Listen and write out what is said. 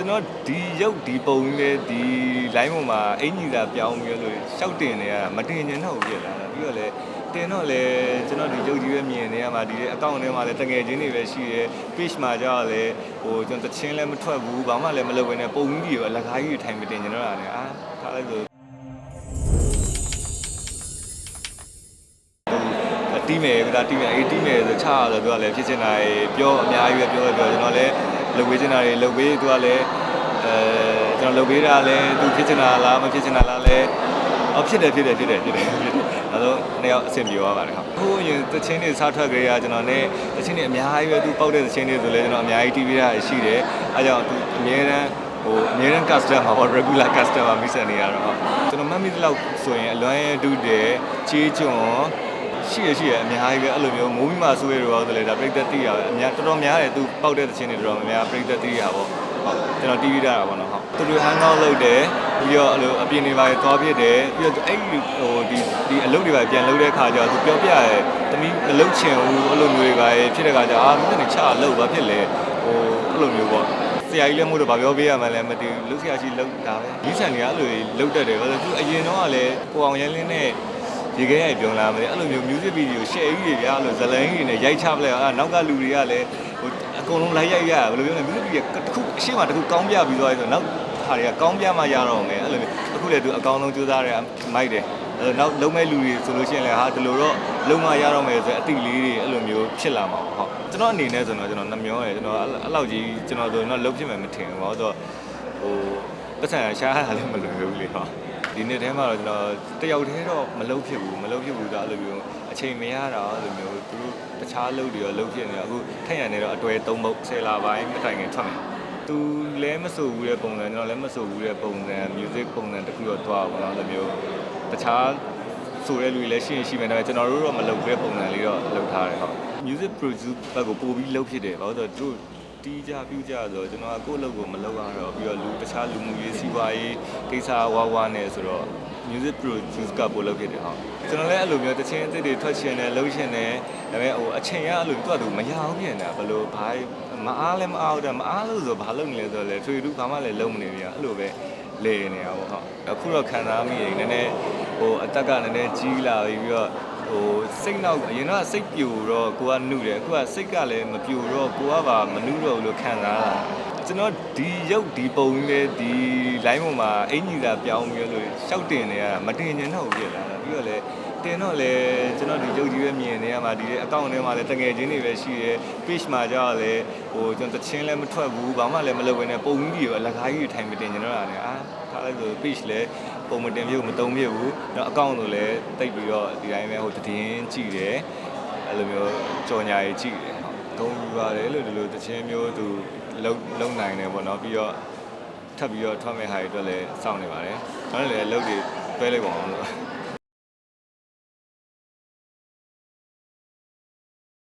ကျွန်တော်ဒီရုပ်ဒီပုံကြီးလေဒီ line ပေါ်မှာအင်ကြီးသာပြောင်းပြီးလို့ရှောက်တင်နေရတာမတင်ချင်တော့ဘူးဖြစ်လာတာပြီးတော့လေတင်တော့လေကျွန်တော်ဒီရုပ်ကြီးပဲမြင်နေရမှာဒီအကောင့်ထဲမှာလည်းတငယ်ချင်းတွေပဲရှိရဲ page မှာကြောက်လေဟိုကျွန်တော်တချင်းလည်းမထွက်ဘူးဘာမှလည်းမလုပ်ဘဲနဲ့ပုံကြီးတွေရောအလကားကြီးတွေထိုင်မတင်ချင်တော့တာလေအာထားလိုက်ဆိုတီးမယ်ဒါတီးမယ်အေးတီးမယ်ဆိုချရဆိုပြောလဲဖြစ်ချင်တာပြောအများကြီးပဲပြောပြောကျွန်တော်လည်း လုပ်ဝေးချင်တာတွေလုပ်ဝေးသူကလည်းအဲကျွန်တော်လုပ်ဝေးတာလည်းသူဖြစ်ချင်တာလားမဖြစ်ချင်တာလားလဲအော်ဖြစ်တယ်ဖြစ်တယ်ဖြစ်တယ်ဖြစ်တယ်ဖြစ်တယ်အဲတော့နှစ်ယောက်အဆင်ပြေသွားပါတယ်ဟုတ်ဟိုအရင်သချင်းတွေစားထွက်ကြရကျွန်တော်လည်းသချင်းတွေအများကြီးပဲသူပောက်တဲ့သချင်းတွေဆိုလဲကျွန်တော်အများကြီးတီးပေးတာရှိတယ်အဲကြောင့်သူအများတန်းဟိုအများတန်း customer ဟော regular customer မိတ်ဆက်နေရတော့ဟုတ်ကျွန်တော်မှတ်မိသလောက်ဆိုရင်အလွမ်းရတူတယ်ချေးကျွန်း ရှိရရှိရအများကြီးပဲအဲ့လိုမျိုးမိုးမိမှာဆွဲရောဆိုလေဒါပြိသက်တိရအများတော်တော်များတယ်သူပောက်တဲ့သချင်းတွေတော်တော်များပြိသက်တိရပေါ့ဟုတ်ကျွန်တော်တီးပြီးတာပါတော့ဟုတ်သူတို့ဟန်ကောက်လုပ်တယ်ပြီးတော့အဲ့လိုအပြင်တွေပါသွားပြစ်တယ်ပြီးတော့အဲ့ဟိုဒီဒီအလုပ်တွေပါပြန်လုပ်တဲ့ခါကျတော့သူပြောပြရဲတမီးမလုပ်ချင်ဘူးအဲ့လိုမျိုးတွေပါဖြစ်တဲ့ခါကျအာမင်းနဲ့ချလုပ်ပါဖြစ်လေဟိုအဲ့လိုမျိုးပေါ့ဆရာကြီးလည်းမဟုတ်တော့ဗာပြောပေးရမှလည်းမသိဘူးလူဆရာကြီးလောက်တာပဲဒီဆန်တွေကအဲ့လိုလောက်တတ်တယ်ဘာလို့သူအရင်တော့ကလည်းကိုအောင်ရန်လင်းနဲ့ ဒီကဲရိုက်ပြောလာမယ်အဲ့လိုမျိုး music video share ကြီးတွေပြအဲ့လိုဇလန်းကြီးတွေနဲ့ရိုက်ချပလိုက်အဲ့နောက်ကလူတွေကလည်းဟိုအကုန်လုံးလိုက်ရိုက်ရဘယ်လိုပြောလဲ music video တစ်ခုအရှိမတစ်ခုကောင်းပြပြီးသွားပြီဆိုတော့နောက်ဟာတွေကကောင်းပြမှရတော့မယ်အဲ့လိုမျိုးအခုလည်းသူအကောင်းဆုံးကြိုးစားတယ်မိုက်တယ်အဲ့တော့နောက်လုံးမဲ့လူတွေဆိုလို့ရှိရင်လည်းဟာဒီလိုတော့လုံးမရတော့မယ်ဆိုအတိလေးတွေအဲ့လိုမျိုးဖြစ်လာမှာပေါ့ဟုတ်ကျွန်တော်အနေနဲ့ဆိုတော့ကျွန်တော်နှမျောတယ်ကျွန်တော်အဲ့လောက်ကြီးကျွန်တော်ဆိုတော့လုံးဖြစ်မယ်မထင်ဘူးဘာလို့ဆိုတော့ဟိုပတ်စံရှားရတာလည်းမလွယ်ဘူးလေဟော ဒီနေ့ထဲမှာတော့ကျွန်တော်တယောက်တည်းတော့မလုပ်ဖြစ်ဘူးမလုပ်ဖြစ်ဘူးဒါအဲ့လိုမျိုးအချိန်မရတာအဲ့လိုမျိုးသူတို့တခြားလုပ်တွေရောလုပ်ဖြစ်နေတာအခုထက်ရံနေတော့အတွဲ၃ပုတ်ဆယ်လာပိုင်းမတိုင်ခင်ထွက်မယ်သူလည်းမဆိုဘူးတဲ့ပုံစံကျွန်တော်လည်းမဆိုဘူးတဲ့ပုံစံ music ပုံစံတစ်ခုတော့တွားပါတော့အဲ့လိုမျိုးတခြားဆိုတဲ့လူတွေလည်းရှိရင်ရှိမယ်ဒါပေမဲ့ကျွန်တော်တို့တော့မလုပ်တဲ့ပုံစံလေးတော့လုပ်ထားတယ်ဟုတ် music produce ဘက်ကိုပို့ပြီးလုပ်ဖြစ်တယ်ဘာလို့လဲဆိုတော့သူ တို့တီးကြပြူကြဆိုတော့ကျွန်တော်ကကိုယ့်အလုပ်ကိုမလုပ်ရတော့ပြီးတော့လူတခြားလူမှုရေးစီးပွားရေးကိစ္စဝါးဝါးနေဆိုတော့ music produce ကပို့လုပ်ဖြစ်တယ်ဟုတ်ကျွန်တော်လည်းအဲ့လိုမျိုးတချင်းအစ်စ်တွေထွက်ချင်တယ်လုပ်ချင်တယ်ဒါပေမဲ့ဟိုအချိန်ကအဲ့လိုတွတ်တူမရအောင်ပြင်တာဘယ်လိုဘာမအားလဲမအားတော့မအားလို့ဆိုဘာလုပ်နေလဲဆိုတော့လေထွေတူဘာမှလည်းလုပ်မနေဘူးအဲ့လိုပဲလေနေတာပေါ့ဟုတ်အခုတော့ခံစားမိရင်နည်းနည်းဟိုအတက်ကနည်းနည်းကြီးလာပြီးပြီးတော့ ဟိုစိတ်နောက်အရင်တော့စိတ်ပြိုတော့ကိုကနှုတယ်အခုကစိတ်ကလည်းမပြိုတော့ကိုကပါမနှုတော့ဘူးလို့ခံစားလာ ကျွန်တော်ဒီရုပ်ဒီပုံကြီးလေဒီ line ပေါ်မှာအင်ကြီးသာပြောင်းပြီးလို့ရှောက်တင်နေရတာမတင်ချင်တော့ဘူးဖြစ်လာတာပြီးတော့လေတင်တော့လေကျွန်တော်ဒီရုပ်ကြီးပဲမြင်နေရမှာဒီအကောင့်ထဲမှာလည်းတငယ်ချင်းတွေပဲရှိရဲ page မှာကြောက်လေဟိုကျွန်တော်တချင်းလည်းမထွက်ဘူးဘာမှလည်းမလုပ်ဘဲနဲ့ပုံကြီးတွေရောအလကားကြီးတွေထိုင်မတင်ချင်တော့တာလေအာထားလိုက်ဆို page လည်းပုံမတင်ပြဘူးမတုံးပြဘူးတော့အကောင့်ဆိုလည်းတိတ်ပြီးတော့ဒီတိုင်းပဲဟိုတည်င်းကြည့်တယ်အဲ့လိုမျိုးကြော်ညာကြီးကြည့်တယ်ဟုတ် သုံးယူပါတယ်လို့ဒီလိုတချင်းမျိုးသူလုံလုံနိုင်တယ်ပေါ့နော်ပြီးတော့ထပ်ပြီးတော့ထွက်မဲ့ဟာတွေအတွက်လည်းစောင့်နေပါတယ်ကျွန်တော်လည်းအလုပ်တွေတွဲလိုက်ပါအောင်လို့